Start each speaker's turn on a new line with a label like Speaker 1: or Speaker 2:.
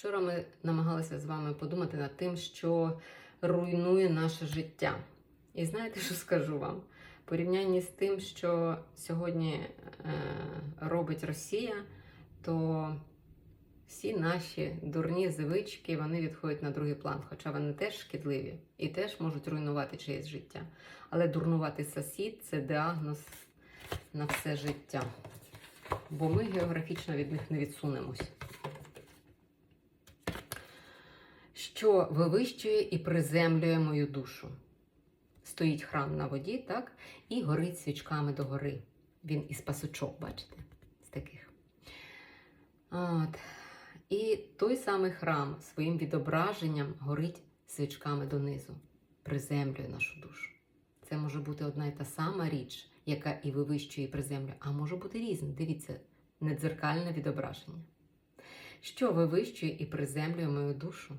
Speaker 1: Вчора ми намагалися з вами подумати над тим, що руйнує наше життя. І знаєте, що скажу вам? Порівнянні з тим, що сьогодні е, робить Росія, то всі наші дурні звички вони відходять на другий план, хоча вони теж шкідливі і теж можуть руйнувати чиєсь життя. Але дурнувати сусід це діагноз на все життя. Бо ми географічно від них не відсунемось. Що вивищує і приземлює мою душу. Стоїть храм на воді, так, і горить свічками догори. Він із пасочок, бачите, з таких. От. І той самий храм своїм відображенням горить свічками донизу, приземлює нашу душу. Це може бути одна і та сама річ, яка і вивищує, і приземлює, а може бути різне. Дивіться, недзеркальне відображення. Що вивищує і приземлює мою душу?